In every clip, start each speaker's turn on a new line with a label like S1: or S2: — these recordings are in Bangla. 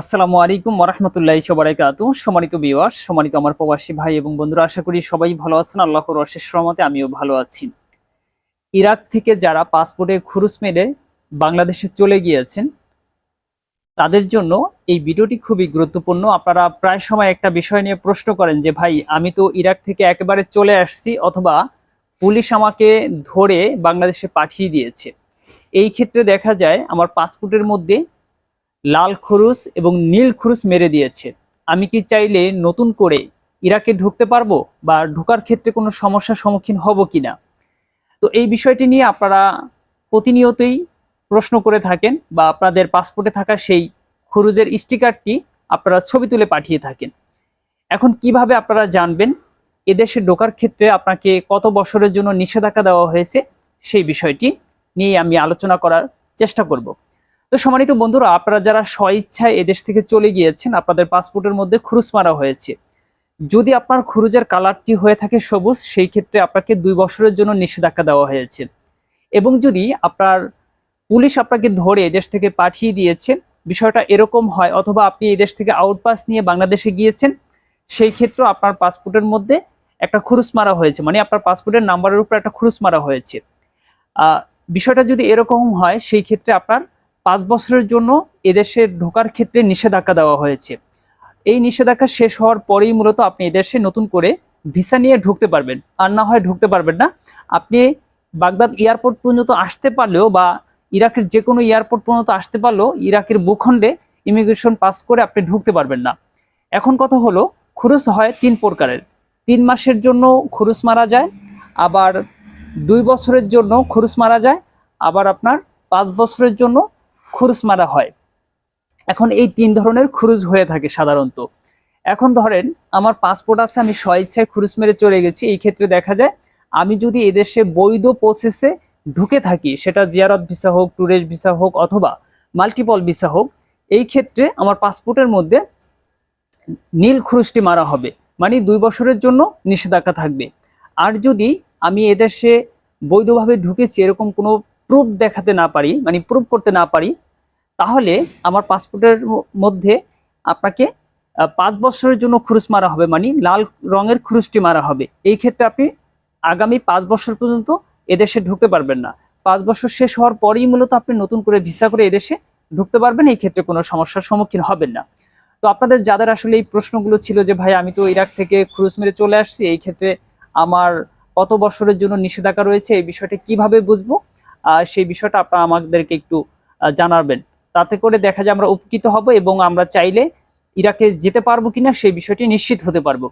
S1: আসসালামু আলাইকুম ওরহমতুল্লাহ সবাইকাতু সম্মানিত বিওয়ার সম্মানিত আমার প্রবাসী ভাই এবং বন্ধুরা, আশা করি সবাই ভালো আছেন। আল্লাহর অশেষ রহমতে আমিও ভালো আছি। ইরাক থেকে যারা পাসপোর্টে খুরুস মেরে বাংলাদেশে চলে গিয়েছেন, তাদের জন্য এই ভিডিওটি খুবই গুরুত্বপূর্ণ। আপনারা প্রায় সময় একটা বিষয় নিয়ে প্রশ্ন করেন যে, ভাই, আমি তো ইরাক থেকে একেবারে চলে আসছি অথবা পুলিশ আমাকে ধরে বাংলাদেশে পাঠিয়ে দিয়েছে। এই ক্ষেত্রে দেখা যায়, আমার পাসপোর্টের মধ্যে লাল খরুস এবং নীল খরুস মেরে দিয়েছে। আমি কি চাইলে নতুন করে ইরাকে ঢুকতে পারব বা ঢোকার ক্ষেত্রে কোনো সমস্যার সম্মুখীন হব কিনা? তো এই বিষয়টি নিয়ে আপনারা প্রতিনিয়তই প্রশ্ন করে থাকেন বা আপনাদের পাসপোর্টে থাকা সেই খরুজের স্টিকারটি আপনারা ছবি তুলে পাঠিয়ে থাকেন। এখন কীভাবে আপনারা জানবেন এদেশে ঢোকার ক্ষেত্রে আপনাকে কত বছরের জন্য নিষেধাজ্ঞা দেওয়া হয়েছে সেই বিষয়টি নিয়ে আমি আলোচনা করার চেষ্টা করব। তো সম্মানিত বন্ধুরা, আপনারা যারা স্বইচ্ছায় এদেশ থেকে চলে গিয়েছেন, আপনাদের পাসপোর্টের মধ্যে খুরুজ মারা হয়েছে। যদি আপনার খুরুজের কালারটি হয়ে থাকে সবুজ, সেই ক্ষেত্রে আপনাকে দুই বছরের জন্য নিষেধাজ্ঞা দেওয়া হয়েছে। এবং যদি আপনার পুলিশ আপনাকে ধরে এদেশ থেকে পাঠিয়ে দিয়েছে, বিষয়টা এরকম হয়, অথবা আপনি এদেশ থেকে আউটপাস নিয়ে বাংলাদেশে গিয়েছেন, সেই ক্ষেত্রে আপনার পাসপোর্টের মধ্যে একটা খুরুজ মারা হয়েছে। মানে আপনার পাসপোর্টের নাম্বারের উপর একটা খুরুজ মারা হয়েছে বিষয়টা যদি এরকম হয়, সেই ক্ষেত্রে আপনার পাঁচ বছরের জন্য এদেশে ঢোকার ক্ষেত্রে নিষেধাজ্ঞা দেওয়া হয়েছে। এই নিষেধাজ্ঞা শেষ হওয়ার পরেই মূলত আপনি এদেশে নতুন করে ভিসা নিয়ে ঢুকতে পারবেন। আর না হয় ঢুকতে পারবেন না। আপনি বাগদাদ এয়ারপোর্ট পর্যন্ত আসতে পারলেও বা ইরাকের যে কোনো এয়ারপোর্ট পর্যন্ত আসতে পারলেও ইরাকের ভূখণ্ডে ইমিগ্রেশন পাস করে আপনি ঢুকতে পারবেন না। এখন কথা হলো খুরুস হয় তিন প্রকারের। তিন মাসের জন্য খুরুস মারা যায়, আবার দুই বছরের জন্য খুরুস মারা যায়, আবার আপনার পাঁচ বছরের জন্য খুরুস মারা হয়। এখন এই তিন ধরনের খুরুজ হয়ে থাকে সাধারণত। এখন ধরেন, আমার পাসপোর্ট আছে, আমি স্বইচ্ছায় খুরুজ মেরে চলে গেছি, এই ক্ষেত্রে দেখা যায়, আমি যদি এদেশে বৈধ প্রসেসে ঢুকে থাকি, সেটা জিয়ারত ভিসা হোক ট্যুরিস্ট ভিসা হোক, অথবা মাল্টিপল ভিসা হোক, এই ক্ষেত্রে আমার পাসপোর্টের মধ্যে নীল খুরুজটি মারা হবে। মানে দুই বছরের জন্য নিষেধাজ্ঞা থাকবে। আর যদি আমি এদেশে বৈধভাবে ঢুকেছি, এরকম কোনো প্রুফ দেখাতে না পারি মানে প্রুফ করতে না পারি তাহলে আমার পাসপোর্টের মধ্যে আপনাকে পাঁচ বছরের জন্য খুরুজ মারা হবে মানে লাল রঙের খুরুজটি মারা হবে। এই ক্ষেত্রে আপনি আগামী পাঁচ বছর পর্যন্ত এদেশে ঢুকতে পারবেন না। পাঁচ বছর শেষ হওয়ার পরেই মূলত আপনি নতুন করে ভিসা করে এদেশে ঢুকতে পারবেন, এই ক্ষেত্রে কোনো সমস্যার সম্মুখীন হবেন না। তো আপনাদের যাদের আসলে এই প্রশ্নগুলো ছিল যে, ভাই, আমি তো ইরাক থেকে ক্রুজ মেরে চলে আসছি, এই ক্ষেত্রে আমার কত বছরের জন্য নিষেধাজ্ঞা রয়েছে, এই বিষয়টা কীভাবে বুঝব? সেই বিষয়টা আপনারা আমাদেরকে একটু জানাবেন। তাতে করে দেখা যায় আমরা উপকৃত হব এবং আমরা চাইলে ইরাকে যেতে পারব কিনা সেই বিষয়টি নিশ্চিত হতে পারব।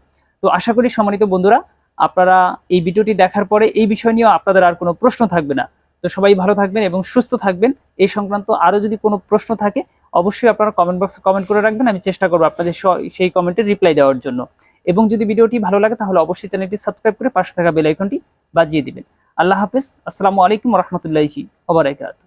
S1: তো আশা করি সম্মানিত বন্ধুরা, আপনারা এই ভিডিওটি দেখার পরে এই বিষয় নিয়েও আপনাদের আর কোনো প্রশ্ন থাকবে না। তো সবাই ভালো থাকবেন এবং সুস্থ থাকবেন। এই সংক্রান্ত আরও যদি কোনো প্রশ্ন থাকে, অবশ্যই আপনারা কমেন্ট বক্সে কমেন্ট করে রাখবেন। আমি চেষ্টা করব আপনাদের সেই কমেন্টের রিপ্লাই দেওয়ার জন্য। এবং যদি ভিডিওটি ভালো লাগে তাহলে অবশ্যই চ্যানেলটি সাবস্ক্রাইব করে পাশে থাকা বেল আইকনটি বাজিয়ে দিবেন। আল্লাহ হাফেজ। আসসালামু আলাইকুম রহমতুল্লাহি ওবরাকাত